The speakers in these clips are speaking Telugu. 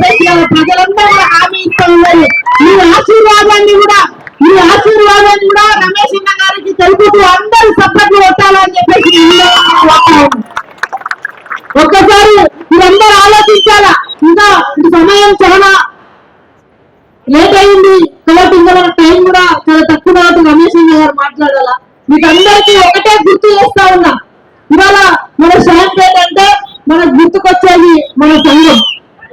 ప్రజలందరూ హామీ ఇస్తూ ఉన్నారు ఈ ఆశీర్వాదాన్ని కూడా ఈ ఆశీర్వాదాన్ని కూడా రమేష్ అన్న గారికి తెలుపుతూ అందరూ సపోర్ట్లు కొట్టాలని చెప్పేసి ఒక్కసారి మీరందరూ ఆలోచించాలా? ఇంకా సమయం చాలా లేట్ అయింది కాబట్టి ఇంకా మన టైం కూడా చాలా తక్కువ కాబట్టి రమేష్ అన్న గారు మాట్లాడాలా మీకు అందరికీ ఒకటే గుర్తు చేస్తా ఉన్నా ఇవాళ మన షాంపేట్ అంటే మనకు గుర్తుకొచ్చేది మన సంఘం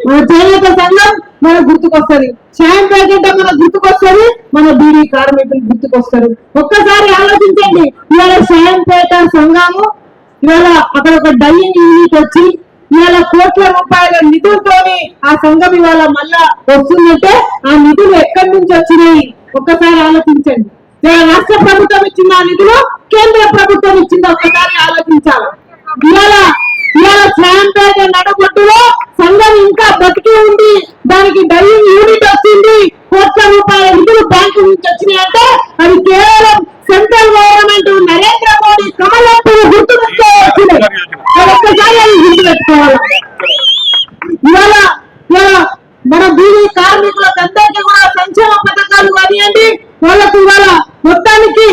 మన చేనేత సంఘం మనకు గుర్తుకొస్తుంది షాంపేట్ అంటే మనకు గుర్తుకొస్తుంది మన బీడీ కార్మికులు గుర్తుకొస్తారు ఒక్కసారి ఆలోచించండి. ఇవాళ స్వయంపేట సంఘము ఇవాళ అక్కడ ఒక డయ్యింగ్ యూనిట్ వచ్చి ఇవాళ కోట్ల రూపాయల నిధులతోని ఆ సంఘం ఇవాళ మళ్ళా వస్తుందంటే ఆ నిధులు ఎక్కడి నుంచి వచ్చినాయి? ఒక్కసారి ఆలోచించండి. ఇవాళ రాష్ట్ర ప్రభుత్వం ఇచ్చిన ఆ నిధులు కేంద్ర ప్రభుత్వం ఇచ్చింది ఒక్కసారి ఆలోచించాలి. ఇవాళ ఇవాళ స్వయంపేట నడబొట్టులో సంఘం ఇంకా బతికి ఉంది. దానికి డైయింగ్ యూనిట్ వచ్చింది. కోట్ల రూపాయల నిధులు బ్యాంకు నుంచి వచ్చినాయి అంటే అది కేవలం సెంట్రల్ గవర్నమెంట్ నరేంద్ర మోడీ కమలప్పుడు గుర్తు నుంచే ఒక్కసారి అది ఇవాళ ఇవాళ మన బీడీ కార్మికులకు అందరికీ కూడా సంక్షేమ పథకాలు కానివ్వండి వాళ్ళకు ఇవాళ మొత్తానికి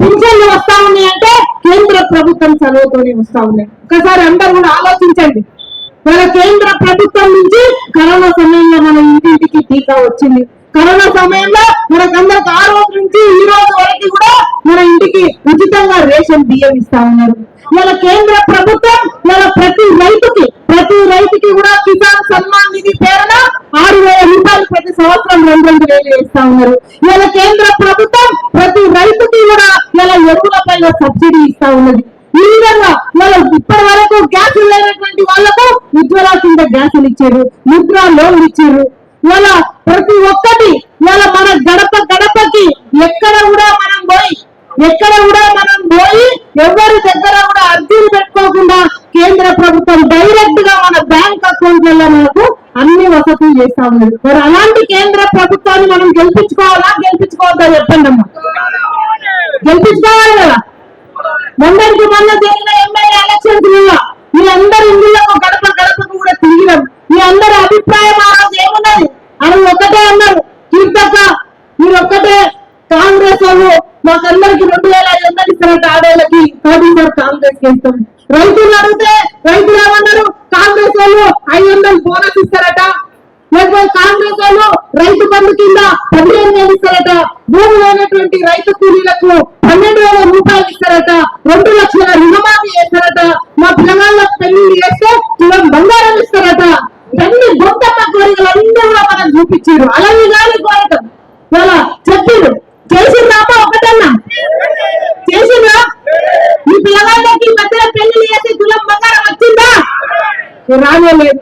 పింఛన్లు వస్తా ఉన్నాయి అంటే కేంద్ర ప్రభుత్వం చదువుతూనే వస్తా ఉన్నాయి ఒకసారి అందరూ కూడా ఆలోచించండి. మన కేంద్ర ప్రభుత్వం నుంచి కరోనా సమయంలో మన ఇంటింటికి టీకా వచ్చింది. కరోనా సమయంలో మనకందరికి ఆరు ఇంటికి ఉచితంగా రేషన్ బియ్యం ఇస్తా ఉన్నారు. ఇలా కేంద్ర ప్రభుత్వం ఇలా ప్రతి రైతుకి ప్రతి రైతుకి కూడా కిసాన్ సన్మాన్ నిధి పేరున ఆరు వేల రూపాయలు ప్రతి సంవత్సరం రెండు రెండు వేలు ఇస్తా ఉన్నారు. ఇలా కేంద్ర ప్రభుత్వం ప్రతి రైతుకి కూడా ఇలా ఎరువుల పైన సబ్సిడీ ఇస్తా ఉన్నది. ఈ విధంగా వాళ్ళ ఇప్పటి వరకు గ్యాస్ లేనటువంటి వాళ్ళకు ఉజ్వల కింద గ్యాసులు ఇచ్చారు ముద్ర లోన్లు ఇచ్చారు. కాంగ్రెస్ రానేలేదు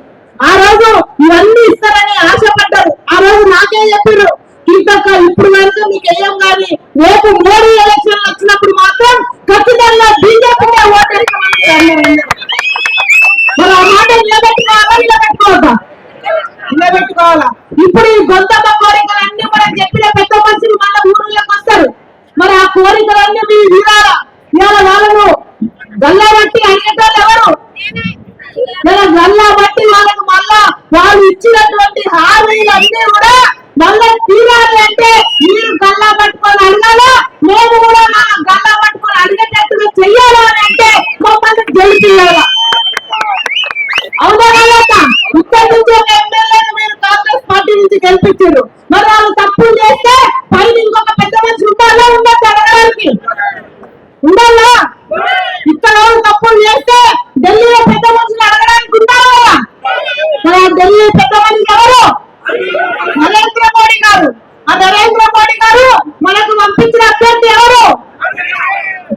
అభ్యర్థి ఎవరు?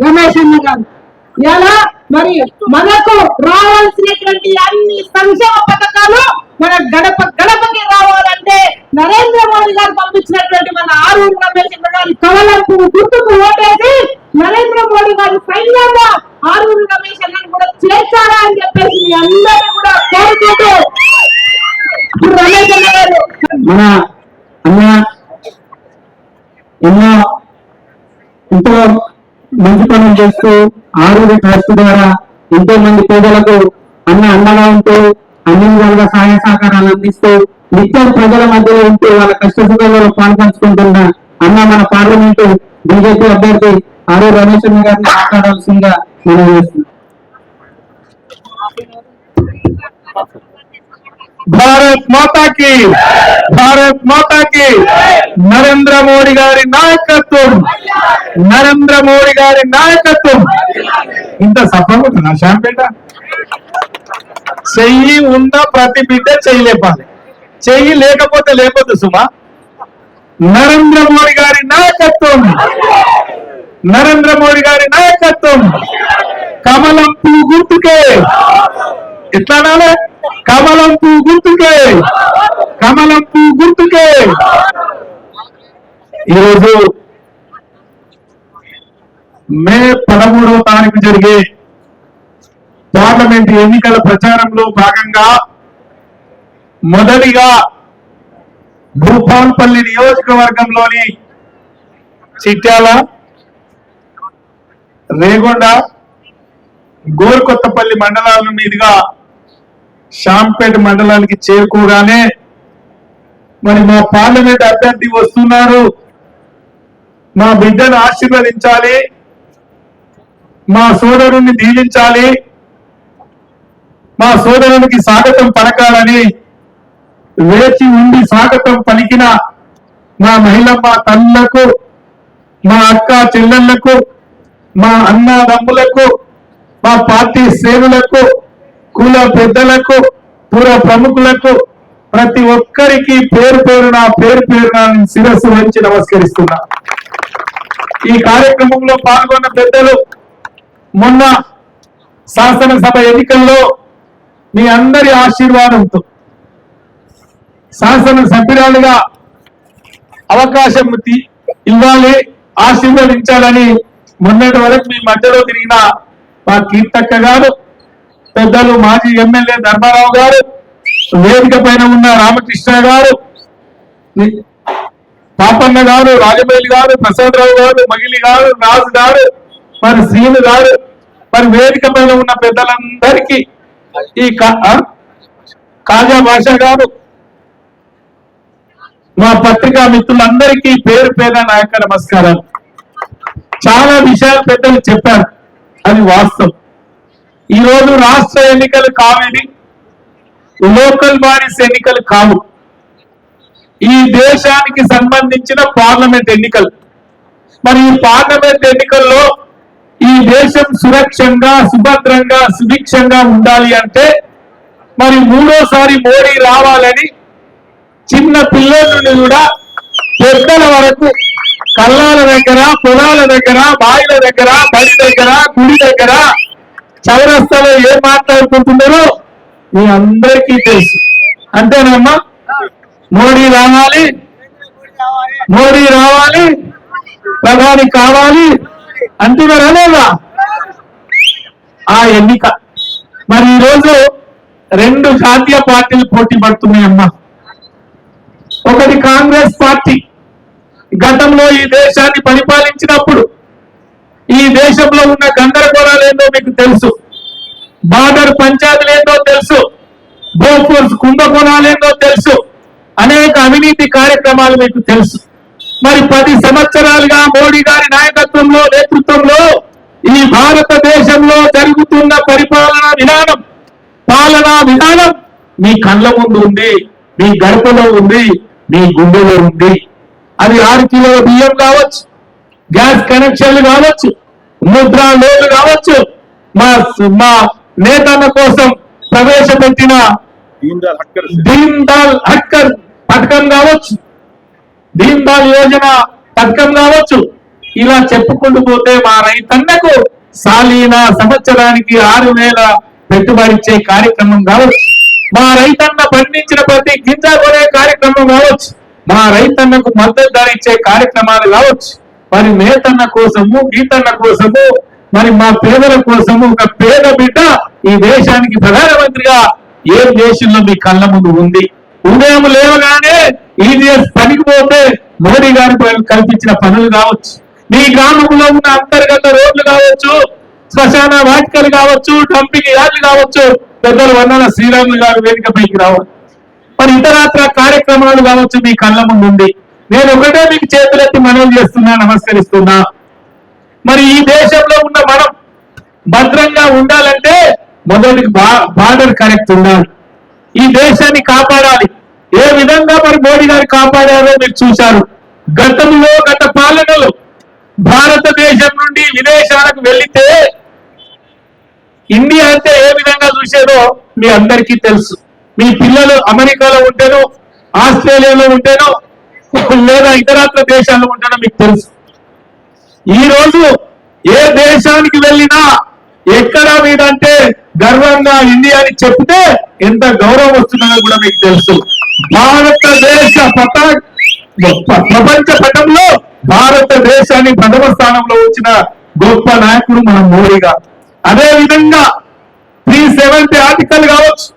రమేష్ అన్న గారు. ఇలా మరి మనకు రావాల్సినటువంటి అన్ని సంక్షేమ పథకాలు మన గడప గడపకి రావాలంటే నరేంద్ర మోడీ గారు పంపించినటువంటి మన ఆరు రమేష్ అన్న గారి కవలంపు గుర్తుకు ఓటేసి నరేంద్ర మోడీ గారి సైన్యంగా ఆరు రమేష్ అన్నను కూడా చేర్చారా అని చెప్పేసి మీ అందరినీ కూడా కోరుకుంటూ రమేష్ అన్న గారు. మన అన్న ఎన్నో మంచి పనులు చేస్తూ ఆరోగ్య ట్రస్ట్ ద్వారా ఎంతో మంది పేదలకు అన్న అండగా ఉంటూ అన్ని విధాలుగా సహాయ సహకారాలు అందిస్తూ నిత్యం ప్రజల మధ్యలో ఉంటూ వాళ్ళ కష్ట సుఖాలలో పాల్పంచుకుంటున్న అన్న మన పార్లమెంటు బీజేపీ అభ్యర్థి ఆరు రమేష్ అన్న గారిని మాట్లాడాల్సిందిగా మనం చేస్తున్నాం. భారత్ మాతాకి భారత్ మాతాకి నరేంద్ర మోడీ గారి నాయకత్వం నరేంద్ర మోడీ గారి నాయకత్వం. ఇంత సఫలమవుతుందా శాంపేట చెయ్యి ఉన్న ప్రతి బిడ్డ చెయ్యి లేపాలి. చెయ్యి లేకపోతే లేకపోతే సుమా. నరేంద్ర మోడీ గారి నాయకత్వం. నరేంద్ర మోడీ గారి నాయకత్వం. కమలం పువ్వు గుర్తుకే. ఎట్లా అనాలి కమలం పువ్వు గుర్తుకే. కమలం పువ్వు గుర్తుకే. ఈరోజు మే పదమూడవ తారీఖు జరిగే పార్లమెంట్ ఎన్నికల ప్రచారంలో భాగంగా మొదటిగా భూపాల్పల్లి నియోజకవర్గంలోని చిట్యాల రేగొండ గోరుకొత్తపల్లి మండలాల మీదుగా శాంపేట మండలానికి చేరుకోగానే మరి మా పార్లమెంట్ అభ్యర్థి వస్తున్నారు. మా బిడ్డను ఆశీర్వదించాలి. మా సోదరుణ్ణి దీవించాలి. మా సోదరునికి స్వాగతం పలకాలని వేచి ఉండి స్వాగతం పలికిన మా మహిళమ్మ తల్లకు మా అక్క చెల్లెళ్ళకు మా అన్నదమ్ములకు మా పార్టీ శ్రేణులకు కుల పెద్దలకు పుర ప్రముఖులకు ప్రతి ఒక్కరికి పేరు పేరున పేరు పేరున శిరస్సు వంచి నమస్కరిస్తున్నా. ఈ కార్యక్రమంలో పాల్గొన్న పెద్దలు మొన్న శాసనసభ ఎన్నికల్లో మీ అందరి ఆశీర్వాదంతో శాసన సభ్యురాలుగా అవకాశం ఇవ్వాలి ఆశీర్వదించాలని మొన్నటి వరకు మీ మధ్యలో తిరిగిన మా కీర్తక్క గారు పెద్దలు మాజీ ఎమ్మెల్యే ధర్మారావు గారు వేదిక పైన ఉన్న రామకృష్ణ గారు పాపన్న గారు రాజమౌళి గారు ప్రసాదరావు గారు మగిలి గారు రాజు గారు మరి శ్రీను గారు మరి వేదిక పైన ఉన్న పెద్దలందరికీ ఈ కాజా భాష గారు మా పత్రికా మిత్రులందరికీ పేరు పేద నాయక నమస్కారాలు. చాలా విషయాలు పెద్దలు చెప్పారు. అది వాస్తవం. ఈ రోజు రాష్ట్ర ఎన్నికలు కావేది? లోకల్ బాడీస్ ఎన్నికలు కావు. ఈ దేశానికి సంబంధించిన పార్లమెంట్ ఎన్నికలు. మరి ఈ పార్లమెంట్ ఎన్నికల్లో ఈ దేశం సురక్షంగా సుభద్రంగా సుభిక్షంగా ఉండాలి అంటే మరి మూడోసారి మోడీ రావాలని చిన్న పిల్లల నుండి కూడా పెద్దల వరకు కళ్ళాల దగ్గర పొలాల దగ్గర బావిల దగ్గర బడి దగ్గర గుడి దగ్గర చౌరస్తాలో ఏం మాట్లాడుకుంటున్నారో మీ అందరికీ తెలుసు. అంతేనమ్మా? మోడీ రావాలి. మోడీ రావాలి. ప్రధాని కావాలి. అంటున్నారా లేదా? ఆ ఎన్నిక. మరి ఈరోజు రెండు జాతీయ పార్టీలు పోటీ పడుతున్నాయమ్మా. ఒకటి కాంగ్రెస్ పార్టీ. గతంలో ఈ దేశాన్ని పరిపాలించినప్పుడు ఈ దేశంలో ఉన్న గందరగోళాలు ఏందో మీకు తెలుసు. పంచాయతీలు ఏందో తెలుసు. బోఫోర్స్ కుంభకోణాలు ఏందో తెలుసు. అనేక అవినీతి కార్యక్రమాలు మీకు తెలుసు. మరి పది సంవత్సరాలుగా మోడీ గారి నాయకత్వంలో నేతృత్వంలో ఈ భారతదేశంలో జరుగుతున్న పరిపాలనా విధానం పాలనా విధానం మీ కళ్ళ ముందు ఉంది మీ గడపలో ఉంది మీ గుండెలో ఉంది. అది ఆరు కిలోల బియ్యం కావచ్చు గ్యాస్ కనెక్షన్లు కావచ్చు ముద్రా లోన్లు కావచ్చు. మా మా నేతన్న కోసం ప్రవేశపెట్టిన దీన్ దాల్ హట్కర్ పథకం కావచ్చు. దీన్ దాల్ యోజన పథకం కావచ్చు. ఇలా చెప్పుకుంటూ పోతే మా రైతన్నకు సాలీన సంవత్సరానికి ఆరు వేల పెట్టుబడి ఇచ్చే కార్యక్రమం కావచ్చు. మా రైతన్న పండించిన ప్రతి గింజ కొనే కార్యక్రమం కావచ్చు. మా రైతన్నకు మద్దతు ధర ఇచ్చే కార్యక్రమాలు కావచ్చు. మరి నేతన్న కోసము గీతన్న కోసము మరి మా పేదల కోసం ఒక పేద బిడ్డ ఈ దేశానికి ప్రధానమంత్రిగా ఏ దేశంలో మీ కళ్ళ ముందు ఉంది. ఉదయం లేవగానే ఈడీఎస్ పనికి పోతే మోడీ గారు కల్పించిన పనులు కావచ్చు. మీ గ్రామంలో ఉన్న అంతర్గత రోడ్లు కావచ్చు శ్మశాన వాటికలు కావచ్చు డంపింగ్ యార్డ్లు కావచ్చు పెద్దలు వందన శ్రీరాములు గారు వేదికపైకి రావాలి మరి ఇతరత్ర కార్యక్రమాలు కావచ్చు మీ కళ్ళ ముందు ఉంది. నేను ఒకటే మీకు చేతులెత్తి మనవి చేస్తున్నా నమస్కరిస్తున్నా. మరి ఈ దేశంలో ఉన్న మనం భద్రంగా ఉండాలంటే మొదటి బార్డర్ కరెక్ట్ ఉండాలి. ఈ దేశాన్ని కాపాడాలి. ఏ విధంగా మరి మోడీ గారు కాపాడారో మీరు చూశారు. గతంలో గత పాలనలో భారతదేశం నుండి విదేశాలకు వెళితే ఇండియా అంటే ఏ విధంగా చూసేదో మీ అందరికీ తెలుసు. మీ పిల్లలు అమెరికాలో ఉంటేనో ఆస్ట్రేలియాలో ఉంటేనో లేదా ఇతరత్ర దేశాల్లో ఉంటేనో మీకు తెలుసు. ఈ రోజు ఏ దేశానికి వెళ్ళినా ఎక్కడ మీదంటే గర్వంగా ఇండియా అని చెప్తే ఎంత గౌరవం వస్తుందో కూడా మీకు తెలుసు. భారతదేశ పతా ప్రపంచ పటంలో భారతదేశాన్ని ప్రథమ స్థానంలో వచ్చిన గొప్ప నాయకుడు మన మోడీ గారు. అదే విధంగా త్రీ సెవెంటీ ఆర్టికల్ కావచ్చు.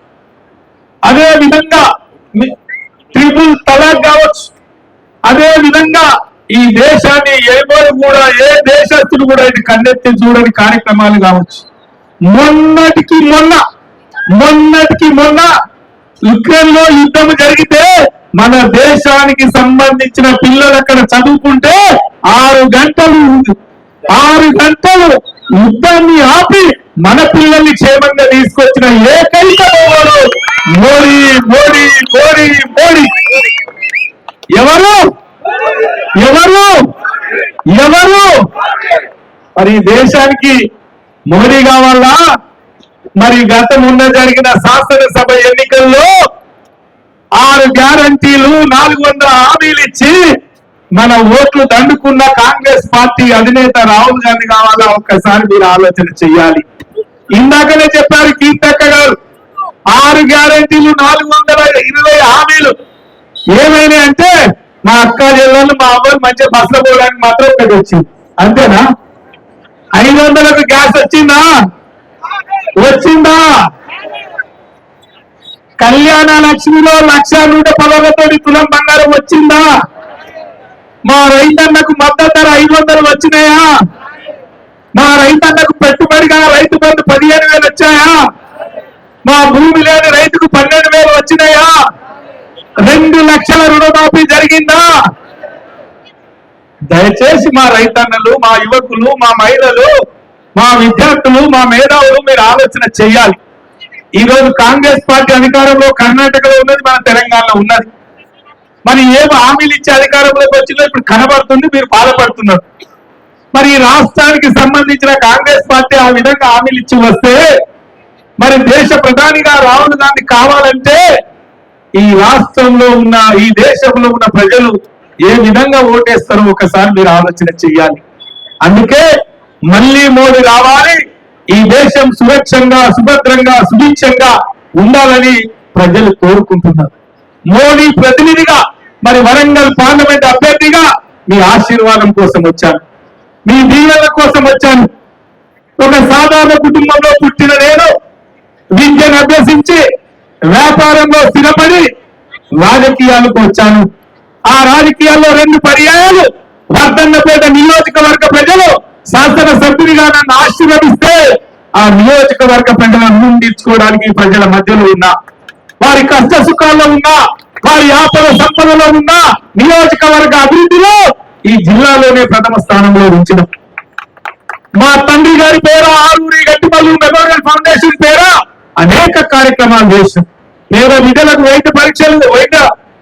అదే విధంగా ట్రిపుల్ తలాక్ కావచ్చు. అదే విధంగా ఈ దేశాన్ని ఎవరు కూడా ఏ దేశస్తుడు కూడా ఇది కన్నెత్తి చూడని కార్యక్రమాలు కావచ్చు. మొన్నటికి మొన్న మొన్నటికి మొన్న యుక్రెయిన్లో యుద్ధం జరిగితే మన దేశానికి సంబంధించిన పిల్లలు అక్కడ చదువుకుంటే ఆరు గంటలు ఆరు గంటలు యుద్ధాన్ని ఆపి మన పిల్లల్ని క్షేమంగా తీసుకొచ్చిన ఏకైక మోడీ మోడీ మోడీ మోడీ. ఎవరు? ఎవరు? ఎవరు? మరి దేశానికి మోడీ కావాలా? మరి గతం జరిగిన శాసనసభ ఎన్నికల్లో ఆరు గ్యారంటీలు నాలుగు వందల హామీలు ఇచ్చి మన ఓట్లు దండుకున్న కాంగ్రెస్ పార్టీ అధినేత రాహుల్ గాంధీ కావాలా? ఒక్కసారి మీరు ఆలోచన చెయ్యాలి. ఇందాకనే చెప్పారు కీర్తక్క గారు ఆరు గ్యారంటీలు నాలుగు వందల ఇరవై హామీలు. ఏమైనా అంటే మా అక్క జిల్లాలో మా అవ్వలు మంచిగా బస్సులో పోవడానికి మాత్రం ఒకటి వచ్చింది. అంతేనా? ఐదు వందలకు గ్యాస్ వచ్చిందా? వచ్చిందా? కళ్యాణ లక్ష్మిలో లక్ష నూట పదవతోటి తులం బంగారం వచ్చిందా? మా రైతన్నకు మద్దతు ధర ఐదు వందలు వచ్చినాయా? మా రైతన్నకు పెట్టుబడిగా రైతు బంధు పదిహేను వేలు వచ్చాయా? మా భూమి లేని రైతుకు పన్నెండు వేలు వచ్చినాయా? రెండు లక్షల రుణమాఫీ జరిగిందా? దయచేసి మా రైతన్నలు మా యువకులు మా మహిళలు మా విద్యార్థులు మా మేధావులు మీరు ఆలోచన చేయాలి. ఈ రోజు కాంగ్రెస్ పార్టీ అధికారంలో కర్ణాటకలో ఉన్నది మన తెలంగాణలో ఉన్నది. మరి ఏం హామీలు ఇచ్చే అధికారంలోకి వచ్చిందో ఇప్పుడు కనబడుతుంది మీరు బాధపడుతున్నారు. మరి ఈ రాష్ట్రానికి సంబంధించిన కాంగ్రెస్ పార్టీ ఆ విధంగా హామీలు ఇచ్చి వస్తే మరి దేశ ప్రధానిగా రాహుల్ గాంధీ కావాలంటే ఈ రాష్ట్రంలో ఉన్న ఈ దేశంలో ఉన్న ప్రజలు ఏ విధంగా ఓటేస్తారో ఒకసారి మీరు ఆలోచన చెయ్యాలి. అందుకే మళ్ళీ మోడీ రావాలి ఈ దేశం సురక్షంగా సుభద్రంగా సుభిక్షంగా ఉండాలని ప్రజలు కోరుకుంటున్నారు. మోడీ ప్రతినిధిగా మరి వరంగల్ పార్లమెంట్ అభ్యర్థిగా మీ ఆశీర్వాదం కోసం వచ్చాను. మీ దీవెన కోసం వచ్చాను. ఒక సాధారణ కుటుంబంలో పుట్టిన నేను విద్యను అభ్యసించి వ్యాపారంలో స్థిరపడి రాజకీయాలకు వచ్చాను. ఆ రాజకీయాల్లో రెండు పర్యాయాలు. వర్ధన్నపేట నియోజకవర్గ ప్రజలు శాసన సభ్యునిగా నన్ను ఆశీర్వదిస్తే ఆ నియోజకవర్గ ప్రజలను ముందుకోవడానికి ప్రజల మధ్యలో ఉన్నా. వారి కష్ట సుఖాల్లో ఉన్నా వారి ఆపద సంపదలో ఉన్నా నియోజకవర్గ అభివృద్ధిలో ఈ జిల్లాలోనే ప్రథమ స్థానంలో ఉంచిన. మా తండ్రి గారి పేర ఆరూరి గట్టిపల్లి మెమోరియల్ ఫౌండేషన్ పేర అనేక కార్యక్రమాలు చేశాం. పేద విద్యలకు వైద్య పరీక్షలు వైద్య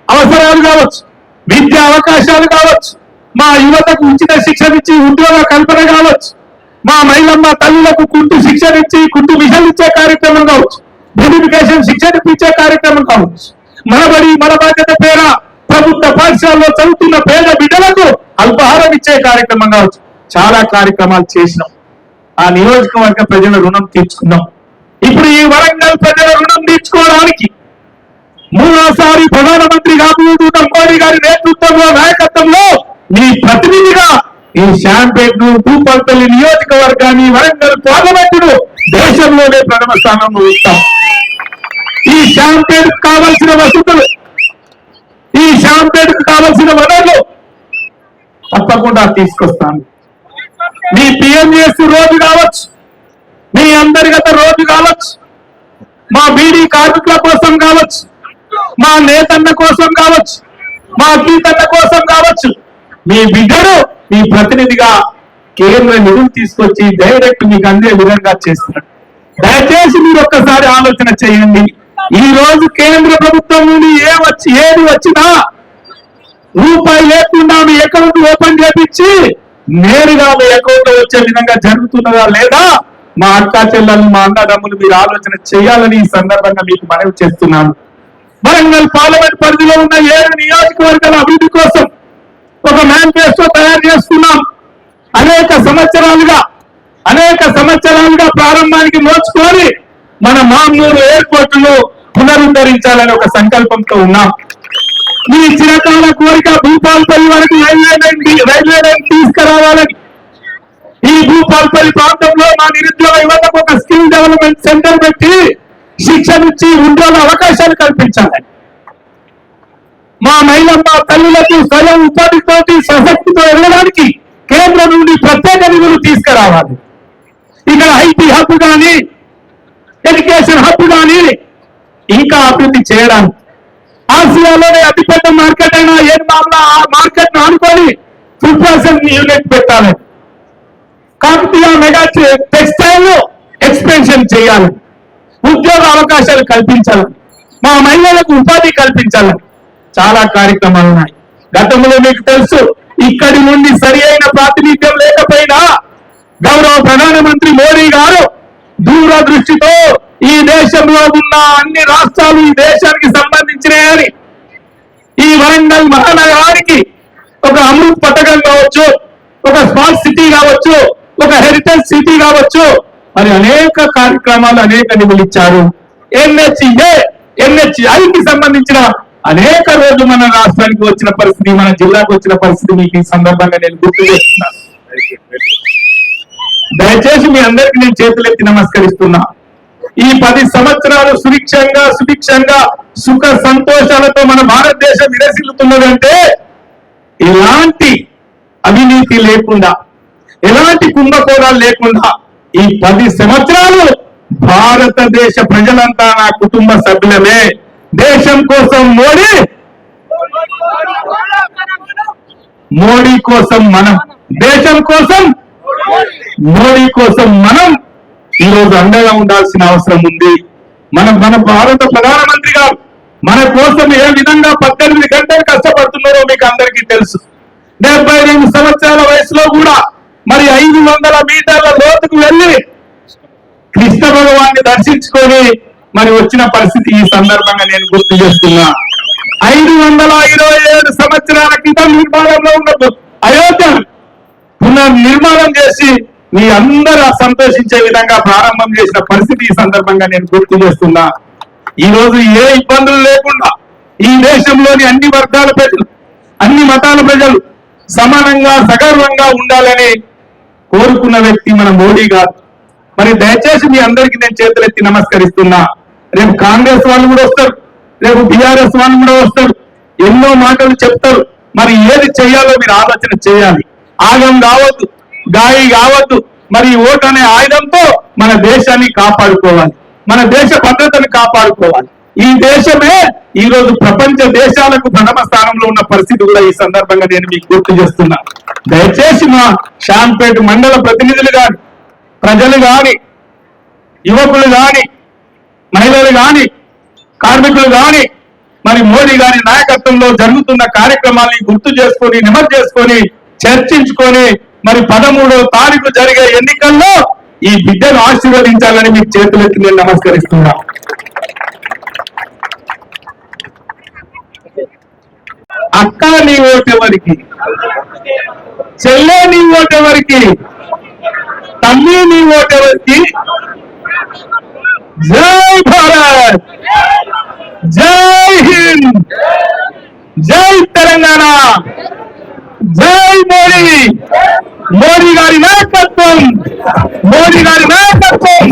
అవసరాలు కావచ్చు విద్య అవకాశాలు కావచ్చు మా యువతకు ఉచిత శిక్షణ ఇచ్చి ఉద్యోగ కల్పన కావచ్చు మా మహిళమ్మ తల్లులకు కుంటు శిక్షణ ఇచ్చి కుంటు మిషన్ ఇచ్చే కార్యక్రమం కావచ్చు బ్యూటిఫికేషన్ శిక్షణ ఇచ్చే కార్యక్రమం కావచ్చు. మనబడి మన బాధ్యత పేర ప్రభుత్వ పాఠశాలలో చదువుతున్న పేద బిడ్డలకు అల్పాహారం ఇచ్చే కార్యక్రమం కావచ్చు. చాలా కార్యక్రమాలు చేసినాం. ఆ నియోజకవర్గ ప్రజల రుణం తీర్చుకున్నాం. ఇప్పుడు ఈ వరంగల్ ప్రజల రుణం తీర్చుకోవడానికి మూడోసారి ప్రధానమంత్రి కాబోతున్న మోడీ గారి నేతృత్వంలో నాయకత్వంలో మీ ప్రతినిధిగా ఈ శాంపేట్ను భూపల్పల్లి నియోజకవర్గాన్ని వరంగల్ పార్లమెంటును దేశంలోనే ప్రథమ స్థానంలో ఇస్తాం. ఈ శాంపేట్ కావలసిన వసతులు ఈ శాంపేట్ కావలసిన వనరులు తప్పకుండా తీసుకొస్తాను. మీ పిఎంఎస్ రోజు కావచ్చు మీ అంతర్గత రోడ్డు కావచ్చు మా బీడీ కార్మికుల కోసం కావచ్చు మా నేతన్న కోసం కావచ్చు మా గీతన్న కోసం కావచ్చు మీ బిడ్డను మీ ప్రతినిధిగా కేంద్ర నిధులు తీసుకొచ్చి డైరెక్ట్ మీకు అందే విధంగా చేస్తున్నాడు దయచేసి మీరు ఒక్కసారి ఆలోచన చేయండి. ఈ రోజు కేంద్ర ప్రభుత్వం నుండి ఏ వచ్చి ఏది వచ్చినా రూపాయి లేకుండా మీ అకౌంట్ ఓపెన్ చేపించి నేరుగా మీ అకౌంట్ వచ్చే విధంగా జరుగుతున్నదా లేదా మా అక్క చెల్లెలు మా అన్నదమ్ములు మీరు ఆలోచన చేయాలని ఈ సందర్భంగా మీకు మనవి చేస్తున్నాను. వరంగల్ పార్లమెంట్ పరిధిలో ఉన్న ఏడు నియోజకవర్గాల అభివృద్ధి కోసం ఒక మేనిఫెస్టో తయారు చేస్తున్నాం. అనేక సంవత్సరాలుగా అనేక సంవత్సరాలుగా ప్రారంభానికి మోచుకొని మన మామూలు ఎయిర్పోర్ట్ను పునరుద్ధరించాలని ఒక సంకల్పంతో ఉన్నాం. మీ చిరకాల కోరిక భూపాల్పల్లి వరకు రైల్వే లైన్ రైల్వే లైన్ తీసుకురావాలని ఈ భూపాల్పల్లి ప్రాంతంలో మా నిరుద్యోగ యువతకు ఒక స్కిల్ డెవలప్మెంట్ సెంటర్ పెట్టి శిక్షణ ఇచ్చి ఉద్యోగ అవకాశాలు కల్పించాలి. మా మహిళమ్మ తల్లులకు స్వయం ఉపాధితోటి సశక్తితో వెళ్ళడానికి కేంద్రం నుండి ప్రత్యేక నిధులు తీసుకురావాలి. ఇక్కడ ఐటీ హబ్ కానీ ఎడ్యుకేషన్ హబ్ కానీ ఇంకా అభివృద్ధి చేయడానికి. ఆసియాలోనే అతిపెద్ద మార్కెట్ అయిన ఏ ఆ మార్కెట్ను ఆనుకొని ఫుడ్ ప్రాసెసింగ్ యూనిట్ పెట్టాలని కాకతీయ మెగా టెక్స్టైల్ ఎక్స్పెన్షన్ చేయాలి. ఉద్యోగ అవకాశాలు కల్పించాలి. మా మహిళలకు ఉపాధి కల్పించాలి. చాలా కార్యక్రమాలు ఉన్నాయి. గతంలో మీకు తెలుసు ఇక్కడి నుండి సరి అయిన ప్రాతినిధ్యం లేకపోయినా గౌరవ ప్రధానమంత్రి మోడీ గారు దూరదృష్టితో ఈ దేశంలో ఉన్న అన్ని రాష్ట్రాలు ఈ దేశానికి సంబంధించినవి ఈ వరంగల్ మహానగరానికి ఒక అమృత్ పథకం కావచ్చు ఒక స్మార్ట్ సిటీ కావచ్చు ఒక హెరిటేజ్ సిటీ కావచ్చు. మరి అనేక కార్యక్రమాలు అనేక నిధులు ఇచ్చారు. ఎన్హెచ్ఏ ఎన్హెచ్ఐకి సంబంధించిన అనేక రోజు మన రాష్ట్రానికి వచ్చిన పరిస్థితి మన జిల్లాకు వచ్చిన పరిస్థితి మీకు ఈ సందర్భంగా నేను గుర్తు చేస్తున్నాను దయచేసి మీ అందరికి నేను చేతులెత్తి నమస్కరిస్తున్నా. ఈ పది సంవత్సరాలు సుభిక్షంగా సుభిక్షంగా సుఖ సంతోషాలతో మన భారతదేశం విరసిల్లుతున్నదంటే ఎలాంటి అవినీతి లేకుండా ఎలాంటి కుంభకోణాలు లేకుండా ఈ పది సంవత్సరాలు భారతదేశ ప్రజలంతా నా కుటుంబ సభ్యులమే. దేశం కోసం మోడీ మోడీ కోసం మనం. దేశం కోసం మోడీ కోసం మనం. ఈరోజు అండగా ఉండాల్సిన అవసరం ఉంది. మన మన భారత ప్రధానమంత్రి గారు మన కోసం ఏ విధంగా పద్దెనిమిది గంటలు కష్టపడుతున్నారో మీకు అందరికీ తెలుసు. డెబ్బై రెండు సంవత్సరాల వయసులో కూడా మరి ఐదు వందల మీటర్ల లోతుకు వెళ్ళి కృష్ణ భగవాన్ని దర్శించుకొని మరి వచ్చిన పరిస్థితి ఈ సందర్భంగా నేను గుర్తు చేస్తున్నా. ఐదు వందల ఇరవై ఏడు సంవత్సరాల క్రితం నిర్మాణంలో ఉన్న అయోధ్య పునర్నిర్మాణం చేసి మీ అందరూ సంతోషించే విధంగా ప్రారంభం చేసిన పరిస్థితి ఈ సందర్భంగా నేను గుర్తు చేస్తున్నా. ఈ రోజు ఏ ఇబ్బందులు లేకుండా ఈ దేశంలోని అన్ని వర్గాల ప్రజలు అన్ని మతాల ప్రజలు సమానంగా సగర్వంగా ఉండాలని కోరుకున్న వ్యక్తి మన మోడీ గారు మరి దయచేసి మీ అందరికీ నేను చేతులెత్తి నమస్కరిస్తున్నా. రేపు కాంగ్రెస్ వాళ్ళు కూడా వస్తారు. రేపు బీఆర్ఎస్ వాళ్ళు కూడా వస్తారు. ఎన్నో మాటలు చెప్తారు. మరి ఏది చేయాలో మీరు ఆలోచన చేయాలి. ఆగం కావద్దు గాయి కావద్దు. మరి ఓటు అనే ఆయుధంతో మన దేశాన్ని కాపాడుకోవాలి. మన దేశ భద్రతను కాపాడుకోవాలి. ఈ దేశమే ఈ రోజు ప్రపంచ దేశాలకు ప్రథమ స్థానంలో ఉన్న పరిస్థితి కూడా ఈ సందర్భంగా నేను మీకు గుర్తు చేస్తున్నా. దయచేసి మా షాంపేట మండల ప్రతినిధులు కాని ప్రజలు కాని యువకులు కాని మహిళలు కాని కార్మికులు కాని మరి మోడీ గారి నాయకత్వంలో జరుగుతున్న కార్యక్రమాల్ని గుర్తు చేసుకొని నిమర్ చేసుకొని చర్చించుకొని మరి పదమూడో తారీఖు జరిగే ఎన్నికల్లో ఈ బిడ్డను ఆశీర్వదించాలని మీకు చేతులెత్తి నేను నమస్కరిస్తున్నా. అక్క నీ ఓటెవరికి చెల్లె నీ ఓటెవరికి తమ్మి నీ ఓటెవరికి జై భారత్! జై హింద్! జై తెలంగాణ! జై మోడీ! మోడీ గారి నాయకత్వం! మోడీ గారి నాయకత్వం!